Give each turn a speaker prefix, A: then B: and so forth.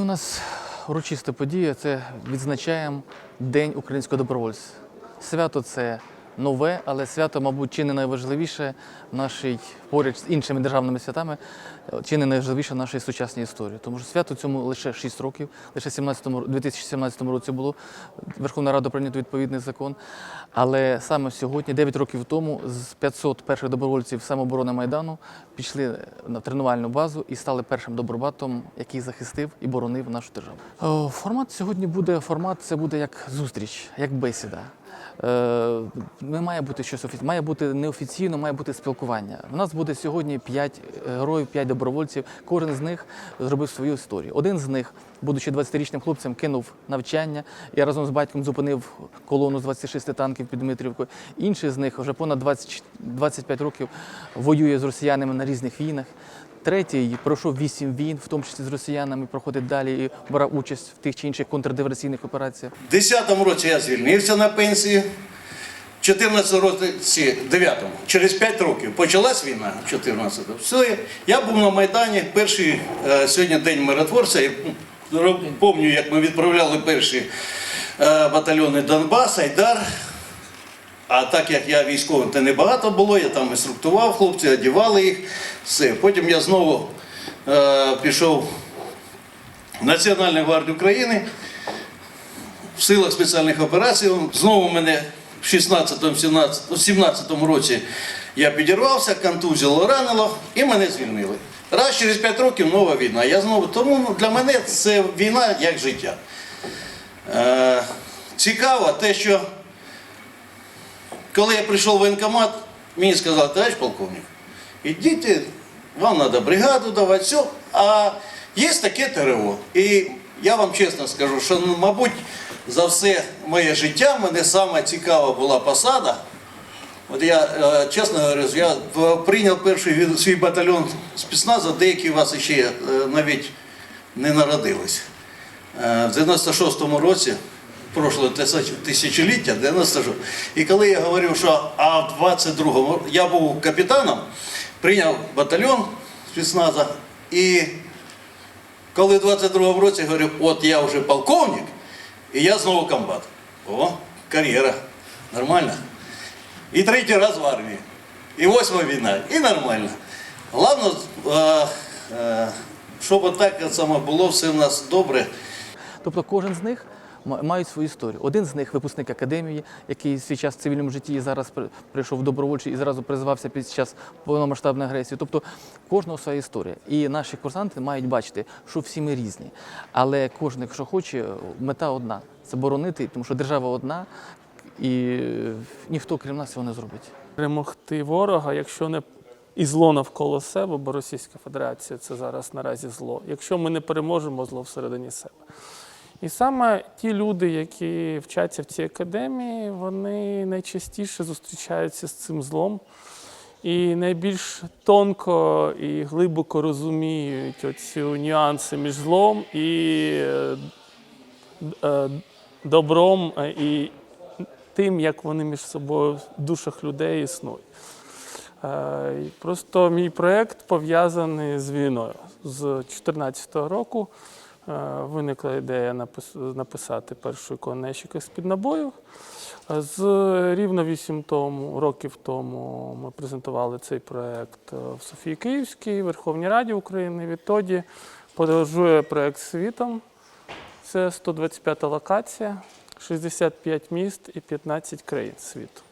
A: Сьогодні у нас урочиста подія. Це відзначаємо День українського добровольця. Свято це нове, але свято, мабуть, чи не найважливіше нашій поряд з іншими державними святами, чи не найважливіше в нашій сучасній історії. Тому що свято цьому лише 6 років, лише в 17 ро- 2017 році було Верховна Рада прийнято відповідний закон. Але саме сьогодні, 9 років тому, з 500 перших добровольців самооборони Майдану пішли на тренувальну базу і стали першим добробатом, який захистив і боронив нашу державу. Формат сьогодні буде формат, це буде як зустріч, як бесіда. Не має бути щось офіційне, має бути неофіційно, має бути спілкування. У нас буде сьогодні 5 героїв, 5 добровольців. Кожен з них зробив свою історію. Один з них, будучи 20-річним хлопцем, кинув навчання і разом з батьком зупинив колону з 26 танків під Дмитрівкою. Інший з них вже понад 20, 25 років воює з росіянами на різних війнах. Третій пройшов вісім війн, в тому числі з росіянами, проходить далі і брав участь в тих чи інших контрдиверсійних операціях.
B: В 10-му році я звільнився на пенсію. В 14 році, 9-му, через 5 років почалась війна, в 14-му. Все, я був на Майдані, перший е, сьогодні день миротворця. І пам'ятаю, як ми відправляли перші е, батальйони Донбас, Айдар. А так як я військовим, то небагато було, я там інструктував хлопців, одягали їх, все. Потім я знову е, пішов в Національну гвардію України в силах спеціальних операцій. Знову мене в 16-17 році я підірвався, контузило, ранило і мене звільнили. Раз через 5 років нова війна. Я знову, тому для мене це війна як життя. Е, цікаво те, що коли я прийшов в воєнкомат, мені сказали, товариш полковник, ідіть, вам треба бригаду давати, все. А є таке ТРО. І я вам чесно скажу, що, ну, мабуть, за все моє життя мене саме була посада. От я, е, чесно говорю, я прийняв перший свій батальйон спецназу, деякі у вас ще е, навіть не народились. Е, В 96-му році, прошлого тисяч- тисячоліття, 96 І коли я говорив, що а в 22-му я був капітаном, прийняв батальйон спецназа, і коли в 22-му році говорю, от я вже полковник, і я знову комбат. О, кар'єра. Нормально. І третій раз в армії. І восьма війна. І нормально. Головне, е, е, щоб отак саме було, все в нас добре.
A: Тобто кожен з них мають свою історію. Один з них випускник академії, який свій час в цивільному житті і зараз прийшов добровольчий і зразу призвався під час повномасштабної агресії. Тобто кожного своя історія. І наші курсанти мають бачити, що всі ми різні. Але кожен, якщо хоче, мета одна це боронити, тому що держава одна, і ніхто крім нас цього не зробить.
C: перемогти ворога, якщо не і зло навколо себе, бо Російська Федерація це зараз наразі зло. Якщо ми не переможемо зло всередині себе. І саме ті люди, які вчаться в цій академії, вони найчастіше зустрічаються з цим злом і найбільш тонко і глибоко розуміють оці нюанси між злом і е, е, добром е, і тим, як вони між собою в душах людей існують. Просто мій проєкт пов'язаний з війною. З 2014 року виникла ідея написати першу ікону ящика з-під набоїв. Е, З рівно 8 тому, років тому ми презентували цей проєкт е, в Софії Київській, Верховній Раді України. Відтоді подорожує проєкт світом. Це 125 локація, 65 міст і 15 країн світу.